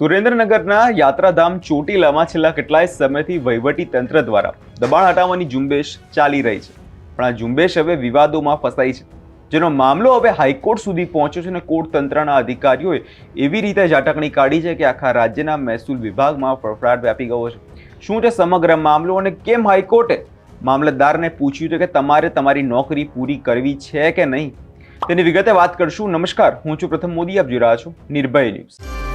સુરેન્દ્રનગરના યાત્રાધામ ચોટીલામાં છેલ્લા કેટલાય સમયથી વહીવટી તંત્ર દ્વારા દબાણ હટાવવાની ઝુંબેશ ચાલી રહી છે. પણ આ ઝુંબેશ હવે વિવાદોમાં ફસાઈ છે. જેનો મામલો હવે હાઈકોર્ટ સુધી પહોંચ્યો છે અને કોર્ટ તંત્રના અધિકારીઓએ એવી રીતે ઝાટકણી કાઢી છે કે આખા રાજ્યના મહેસૂલ વિભાગમાં ફફડાટ વ્યાપી ગયો છે. શું છે સમગ્ર મામલો અને કેમ હાઈકોર્ટે મામલતદારને પૂછ્યું છે કે તમારે તમારી નોકરી પૂરી કરવી છે કે નહીં? તેની વિગતે વાત કરશું. નમસ્કાર, હું છું પ્રથમ મોદી. આપ જોઈ રહ્યા છો નિર્ભય ન્યૂઝ.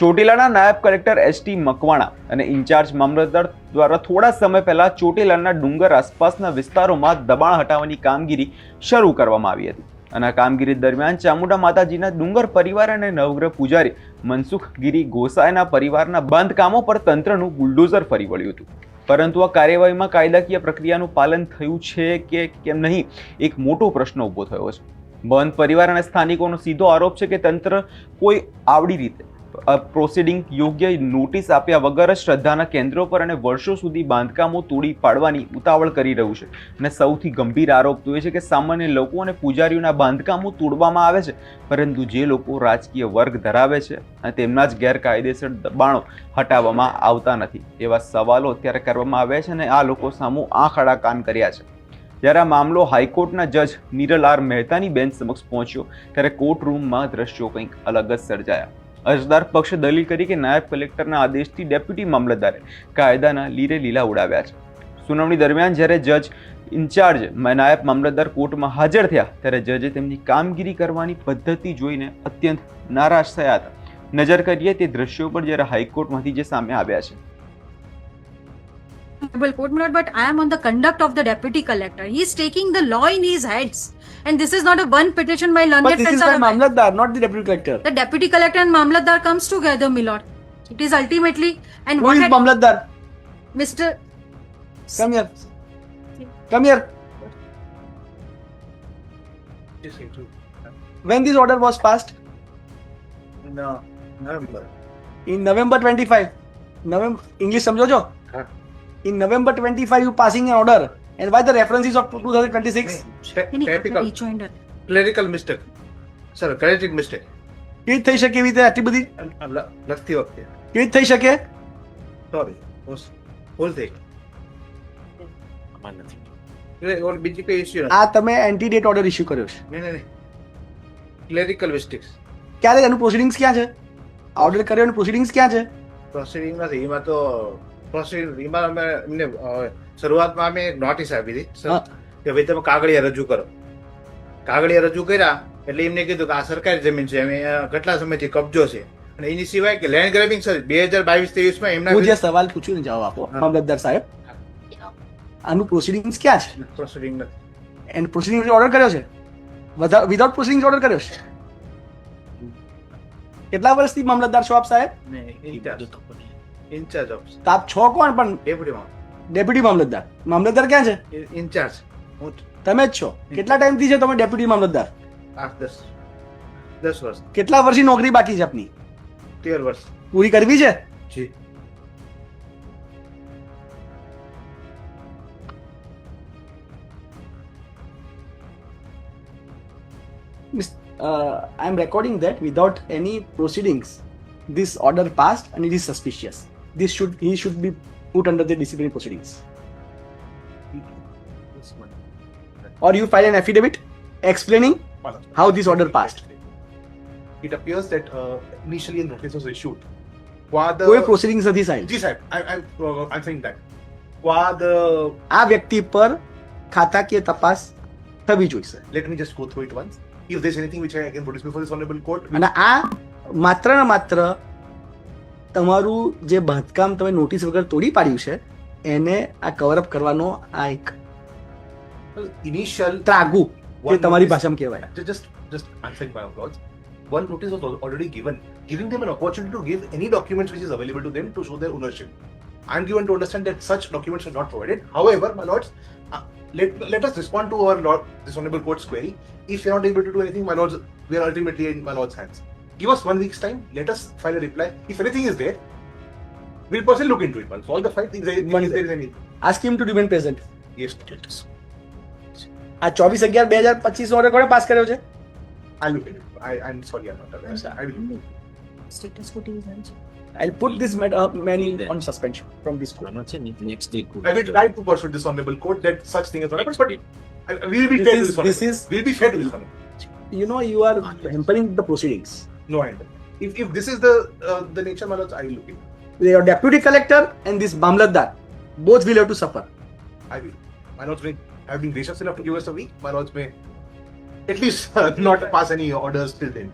ચોટીલાના નાયબ કલેક્ટર એસ ટી મકવાણા અને ઇન્ચાર્જ મામલતદાર દ્વારા થોડા સમય પહેલા ચોટીલાના ડુંગર આસપાસના વિસ્તારોમાં દબાણ હટાવવાની કામગીરી શરૂ કરવામાં આવી હતી. અને આ કામગીરી દરમિયાન ચામુંડા માતાજીના ડુંગર પરિવાર અને નવગ્રહ પૂજારી મનસુખ ગીરી ગોસાઈના પરિવારના બાંધકામો પર તંત્રનું બુલડોઝર ફરી વળ્યું હતું. પરંતુ આ કાર્યવાહીમાં કાયદાકીય પ્રક્રિયાનું પાલન થયું છે કે કેમ નહીં, એક મોટો પ્રશ્ન ઊભો થયો છે બંધ પરિવાર અને સ્થાનિકોનો સીધો આરોપ છે કે તંત્ર કોઈ આવડી રીતે પ્રોસિડિંગ યોગ્ય નોટિસ આપ્યા વગર જ શ્રદ્ધાના કેન્દ્રો પર અને વર્ષો સુધી બાંધકામો તોડી પાડવાની ઉતાવળ કરી રહ્યું છે. અને સૌથી ગંભીર આરોપ તો એ છે કે સામાન્ય લોકો અને પૂજારીઓના બાંધકામો તોડવામાં આવે છે, પરંતુ જે લોકો રાજકીય વર્ગ ધરાવે છે અને તેમના જ ગેરકાયદેસર દબાણો હટાવવામાં આવતા નથી, એવા સવાલો અત્યારે કરવામાં આવ્યા છે અને આ લોકો સામુ આંખ આડા કાન કર્યા છે. જ્યારે આ મામલો હાઈકોર્ટના જજ નિરલ આર મહેતાની બેન્ચ સમક્ષ પહોંચ્યો, ત્યારે કોર્ટ રૂમમાં દ્રશ્યો કંઈક અલગ જ સર્જાયા. અરજદાર પક્ષે દલીલ કરી કે નાયબ કલેક્ટરના આદેશથી ડેપ્યુટી મામલતદારે કાયદાના લીરે લીલા ઉડાવ્યા છે. સુનાવણી દરમિયાન જ્યારે જજ ઇન્ચાર્જ નાયબ મામલતદાર કોર્ટમાં હાજર થયા, ત્યારે જજે તેમની કામગીરી કરવાની પદ્ધતિ જોઈને અત્યંત નારાજ થયા હતા. નજર કરીએ તે દ્રશ્યો પર જ્યારે હાઈકોર્ટમાંથી જે સામે આવ્યા છે. honorable court but I am on the conduct of the deputy collector. He is taking the law in his hands. And this is not a one petition by London. But this is by mamlatdar, not the deputy collector. The deputy collector and Mamladar comes together, Milord. It is ultimately and Who is had, Mamladar? Mr. Come here. Come here. When this order was passed? In November. In November 25. November English समझो जो? In November 25 you passing an order. And why the references of 2026? Te- Any Technical, rejoinder. clerical mistake. Sir, clerical mistake. કેવી થઈ શકે એવી રીતે આટલી બધી લખતી વખતે કેવી રીતે થઈ શકે સોરી ભૂલ થઈ બીજી કોઈ ઇસ્યુ આ તમે એન્ટી ડેટ ઓર્ડર ઇસ્યુ કર્યો છે નહીં નહીં ક્લેરિકલ મિસ્ટેક્સ ક્યારે એનું પ્રોસિડિંગ્સ ક્યાં છે ઓર્ડર કર્યો એનું પ્રોસિડિંગ્સ ક્યાં છે પ્રોસિડિંગ નથી એમાં તો પ્રોસિડિંગ એમાં અમે એમને શરૂઆતમાં અમે નોટિસ આપી હતી. સર, કે ભાઈ તમે કાગળિયા રજૂ કરો. કાગળિયા રજૂ કર્યા એટલે એમને કીધું કે આ સરકારી જમીન છે અમે કેટલા સમયથી કબજો છે. અને એની સિવાય કે લેન્ડ ગ્રેબિંગ સર બે હજાર બાવીસ ત્રેવીસમાં એમના હું જે સવાલ પૂછ્યું ને જવાબ આપો મામલતદાર સાહેબ. આનું પ્રોસિડિંગ્સ ક્યાં છે? પ્રોસિડિંગ નથી. એન્ડ પ્રોસિડિંગ ઓર્ડર કર્યો છે? વિધાઉટ પ્રોસિડિંગ ઓર્ડર કર્યો છે? કેટલા વર્ષથી મામલતદાર છો આપ સાહેબ? ઇન્ચાર્જ ઇન્ચાર્જ ઓફ તો આપ છો કોણ પણ ડેપ્યુટીમાં ડેપ્યુટી મામલતદાર. મામલતદાર ક્યાં છે? ઇન્ચાર્જ હું તમે જ છો. કેટલા ટાઈમથી છે તમે ડેપ્યુટી મામલતદાર? આઠ દસ. દસ વર્ષ. કેટલા વર્ષની નોકરી બાકી છે આપની? તેર વર્ષ. પૂરી કરવી છે? જી. Uh, I am recording that without any proceedings, this order passed and it is suspicious. This should he should be put under the disciplinary proceedings. Or you file an affidavit explaining how this order passed. It appears that uh, initially a notice was issued. Qua the કોઈ proceedings નથી સાહેબ Ji sahib, I, I, uh, I'm saying that. Qua the આ વ્યક્તિ પર ખાતાકીય તપાસ થવી જોઈશે let me just go through it once. If there's anything which I can produce before this honorable court, અને આ માત્ર ને માત્ર તમારું જે બાંધકામ તમે નોટિસ વગર તોડી પાડ્યું છે એને આ કવર અપ કરવાનો આ એક ત્રાગુ જે one તમારી ભાષામાં કહેવાય just just answering my words. One notice was al- already given, giving them an opportunity to give any documents which is available to them to show their ownership. I'm given to understand that such documents are not provided. However, my lords, uh, let, let us respond to our lord, this honorable court's query. If you're not able to do anything, my lords, we are ultimately in my lord's hands. Give us one week's time. Let us file a reply. If anything is there, we'll personally look into it once. All the fight, if there, if there is any. Ask him to remain present Yes, it is. આ ચોવીસ અગિયાર બે હજાર પચીસ order કોણે pass કર્યો છે I'll look into it. I, I'm sorry, I'm not aware. I will. Status quo is held. I'll put this mat- uh, man in, on suspension from this court. આનો છે ને next day court. I will try to pursue this honorable court that such thing is not happened, but I- we will be This fair to is- this this honorable. is- We'll be fair to this honorable. You know, you are hampering the proceedings. No, I understand. If, if this is the uh, the nature, my lords, I will look into. Your deputy collector and this Bamlatdar, both will have to suffer. I will. My lords may have been gracious enough to give us a week. My lords may at least uh, not pass any orders till then.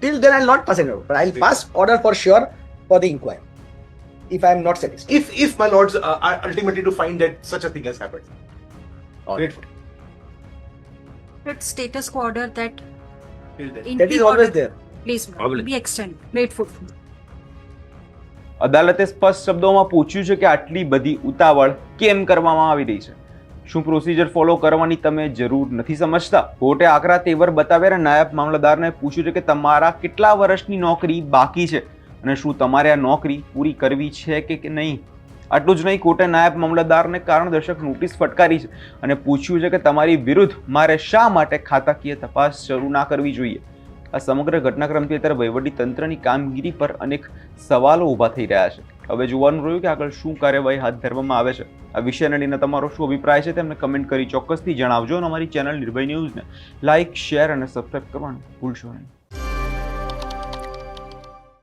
Till then, I'll not pass it out, but I'll pass order for sure for the inquiry. If I am not satisfied. If if my lords uh, are ultimately to find that such a thing has happened. Grateful. But status quo order that Till then. That is always order, there. અદાલતે સ્પષ્ટ શબ્દોમાં પૂછ્યું છે કે આટલી બધી ઉતાવળ કેમ કરવામાં આવી રહી છે? શું પ્રોસિજર ફોલો કરવાની તમે જરૂર નથી સમજતા? કોર્ટે આકરા તેવર બતાવ્યા અને નાયબ મામલતદારને પૂછ્યું છે કે તમારા કેટલા વર્ષની નોકરી બાકી છે? અને શું તમારે આ નોકરી પૂરી કરવી છે કે કે નહીં? આટલું જ નહીં કોર્ટે નાયબ મામલતદારને કારણદર્શક નોટિસ ફટકારી છે અને પૂછ્યું છે કે તમારી વિરુદ્ધ મારે શા માટે ખાતાકીય તપાસ શરૂ ના કરવી જોઈએ? આ સમગ્ર ઘટનાક્રમથી અત્યારે વહીવટી તંત્રની કામગીરી પર અનેક સવાલો ઊભા થઈ રહ્યા છે. હવે જોવાનું રહ્યું કે આગળ શું કાર્યવાહી હાથ ધરવામાં આવે છે. આ વિષયને લઈને તમારો શું અભિપ્રાય છે તેમને કમેન્ટ કરી ચોક્કસથી જણાવજો અને અમારી ચેનલ નિર્ભય ન્યૂઝને લાઇક શેર અને સબસ્ક્રાઈબ કરવાનું ભૂલશો નહીં.